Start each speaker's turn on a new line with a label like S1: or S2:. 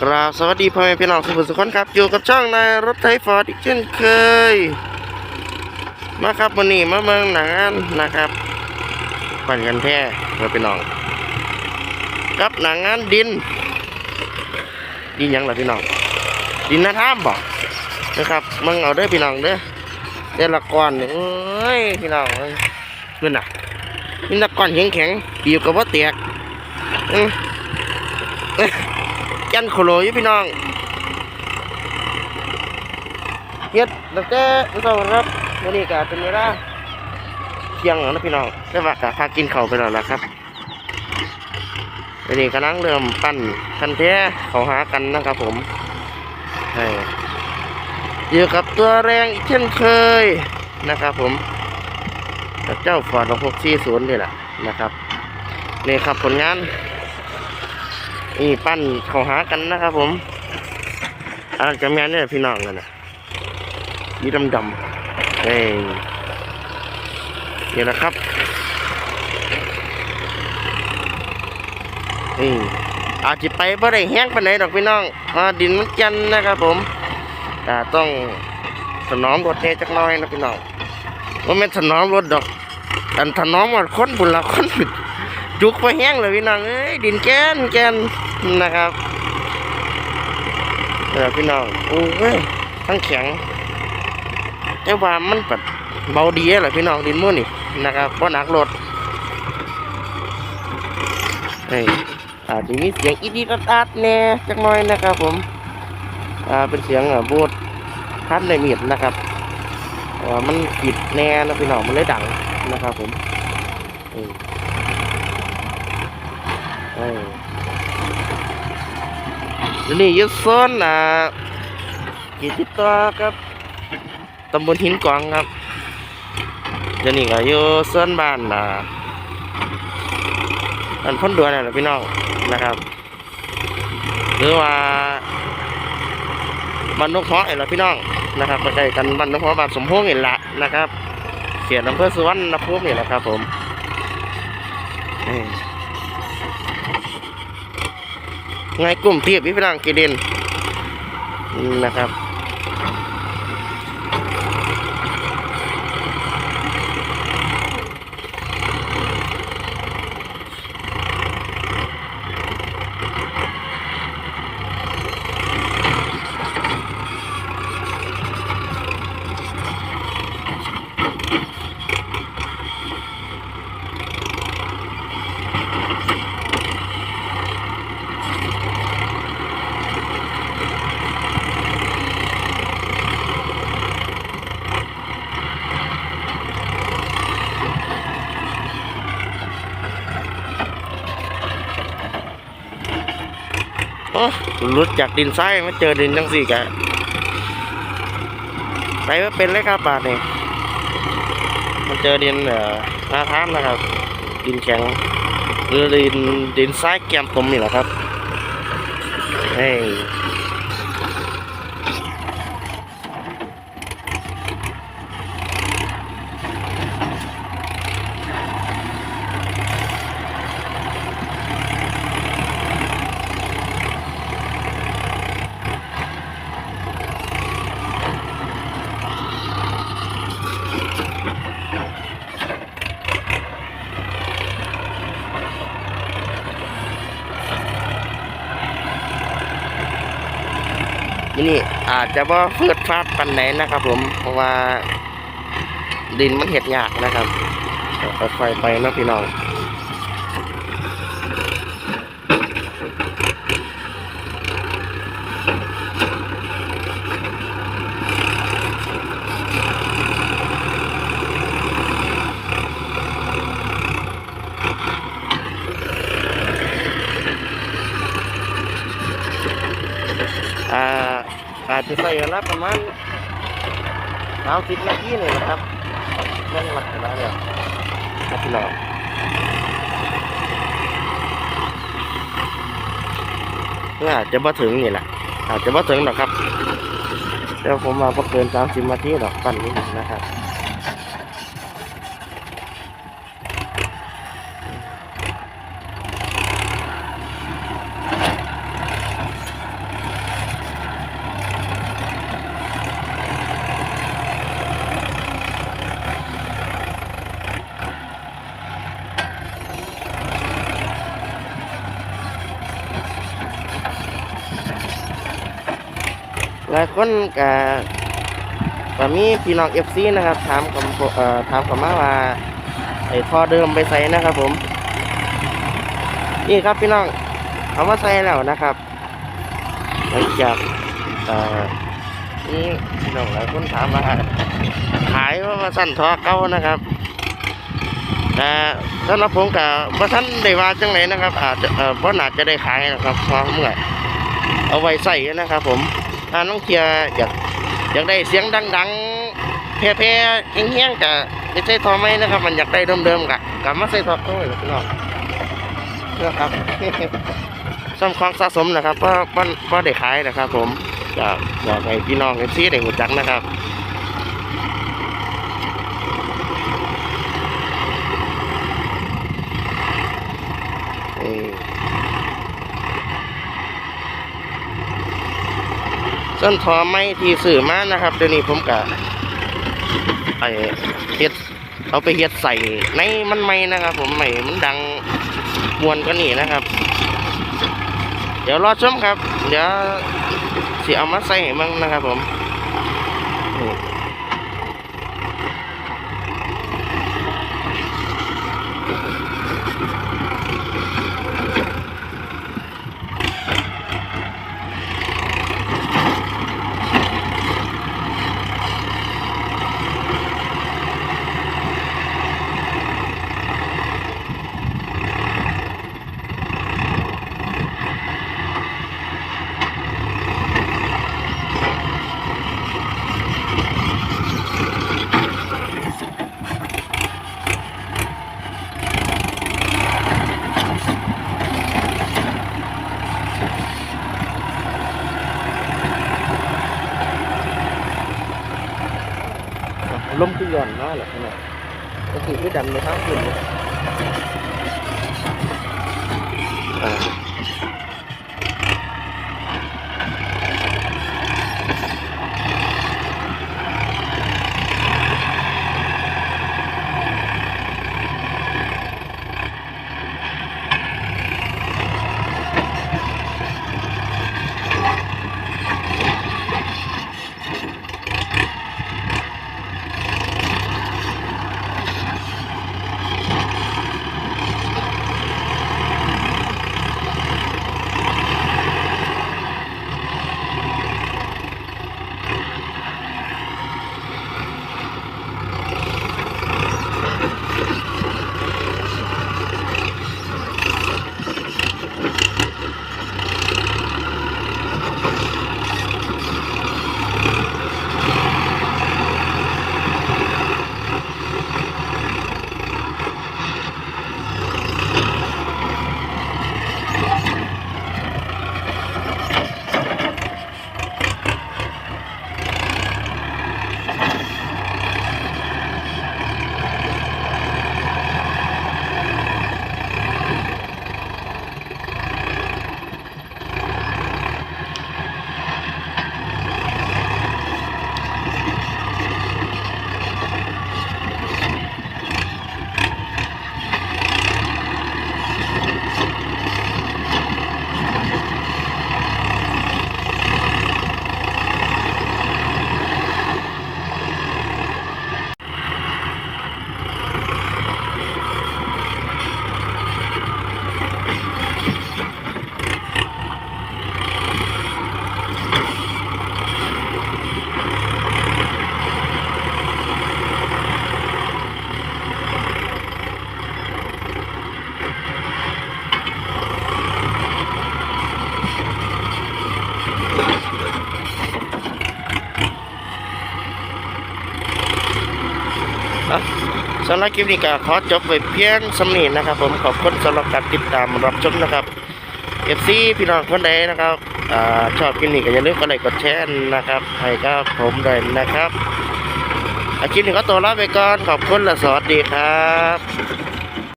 S1: กราบสวัสดีพ่อแม่พี่น้องทุกคนทุกครับ อยู่กับช่องนายรถไถฟอร์ดอีกเช่นเคย มาครับวันนี้มาเมืองหนังอันนะครับปั่นกันแท้เพื่อพี่น้องกับหนังงานดิน ดินยังล่ะพี่น้อง ดินน้าท่ามบอกนะครับมึงเอาเด้พี่น้องเด้อเดละก้อนนี่เอ้ยพี่น้องเอ้ยนี่ะนี่ละก้อนแข็งแข็งๆปีบกับว่าแตกอืมเอ้ย ยันโคโลอยู่พี่น้องเฮ็ดตั้งแต่เช้าครับวันนี้ก็เป็นเวลาเที่ยงแล้วนะพี่น้องแต่ว่าก็พากินข้าวไปแล้วล่ะครับวันนี้กำลังเริ่มปั้นคันแท้เขาหากันนะครับผมใช่อยู่กับตัวแรงอีกเช่นเคยนะครับผมเจ้าฟอร์ดหกสี่ศูนย์นี่แหละนะครับนี่ครับผลงาน นี่ปั้นเขาหากันนะครับผมอาจจะแม่นเนี่ยพี่น้องกันนะยีดำดำๆเอ้ยนี่แหละครับนี่อาจจะไปบ่ได้แห้งปานไหนดอกพี่น้องเพราดินมันจันนะครับผมแต่ต้องถนอมรถแน่จักน้อยนะพี่น้องว่าแม่ถนอมรถดอกอันถนอมว่าคนบุญละคนผิด จุกไปแห้งเลยพี่น้องเอ้ยดินแกนแกนนะครับเออพี่น้องโอ้ยทั้งแข็งแต่ว่ามันแบบเบาดีแหละพี่น้องดินมุ่นนี่นะครับเพราะหนักรถเฮ้ยอาจจะมีเสียงอีดีดัดแน่จักหน่อยนะครับผมอ่าเป็นเสียงอะบูดคันในมีดนะครับอ่ามันปิดแน่นะพี่น้องมันเลยดังนะครับผม เดี๋ยวนี่ยุโซนอ่ากี่ติต่อครับตำบลหินกวางครับเดี๋ยวนี้ก็อยู่โซนบ้านอ่าอันพ้นด่วนนะพี่น้องนะครับ หรือว่าบ้านนกเพาะเห็นละพี่น้องนะครับใกล้กันบ้านนกเพาะบ้านสมพงษ์เห็นละนะครับเขียนอำเภอสุวรรณภูมินี่แหละครับผม เอ้ยไงกลุ่มเทียบวิพลังกีดินนะครับ ลุดจากดินทรายมาเจอดินจังสี่กะไปว่าเป็นเลยครับบาทนี่มันเจอดินเอ่อหน้าท้ามนะครับ ดินแข็งหรือดินดินทรายแกมตมนี่แหละครับเฮ้ นี่นี่อาจจะว่าเฟืดฟาดปันไหนนะครับ ผมเพราะว่าดินมันเห็ดยากนะครับค่อยๆไปนะพี่น้อง จจะใส่เวลาประมาณสามสิบนาทีนี่นะครับเรื่องหลักนะเนี่ยครับพี่น้องอาจะมาถึงนี่แหละอาจจะมาถึงหรอกครับเดี๋ยวผมมาประเกินสามสิบนาทีหรอกปั่นนี้นะครับ หลายคนก็ก็มีพี่น้องเอฟซีนะครับ ถามกับเอ่อถามกับมาว่าไอ้ท่อเดิมไปใส่นะครับ ผม นี่ครับพี่น้องเอามาใส่แล้วนะครับหลังจากเอ่อนี่พี่น้องหลายคนถามว่าขายว่ามาสั่นท่อเก่านะครับแต่สำหรับผมกับว่าท่านได้ว่าจังไหนนะครับ อาจจะเอ่อว่าน่าจะได้ขายนะครับเพราะเมื่อเอาไว้ใส่นะครับ ผม ถ้าน้องเทียอยากอยากได้เสียงดังๆแพร่ๆเงี้ยงๆกับไม่ใช่ทอไม่นะครับ มันอยากได้เดิมๆกับกับมาใส่ทอเข้าไปเลยพี่น้องเพื่อครับสำของสะสมนะครับเพราะเพราะเพราะได้ขายนะครับ ผมอยากอยากให้พี่น้องเอฟซีได้หูจักนะครับนี่ ส้นทอไม้ที่สื่อมานะครับเดี๋ยวนี้ผมกะไอเฮ็ดเอาไปเฮ็ดใส่ในมันไม่นะครับ ผมไม่มันดังมวนก็นี่นะครับ เดี๋ยวรอชมครับ เดี๋ยวสิเอามาใส่ให้มั่งนะครับผมนี่ลม ขึ้นหรอนน้อยแหละขนาดก็คือไม่ดันไปทั้งคืนเลย สำหรับคลิปนี้ก็ขอจบไปเพียงสำนีนะครับ ผมขอบคุณสำหรับการติดตามรับชมนะครับเอฟซีพี่น้องคนใดนะครับอชอบคลิปนี้ก็อย่าลืมกดไลค์กดแชร์นะครับ ให้กับผมด้วยนะครับอาคลิปนี้ก็ตัวลาไปก่อนขอบคุณและสวัสดีครับ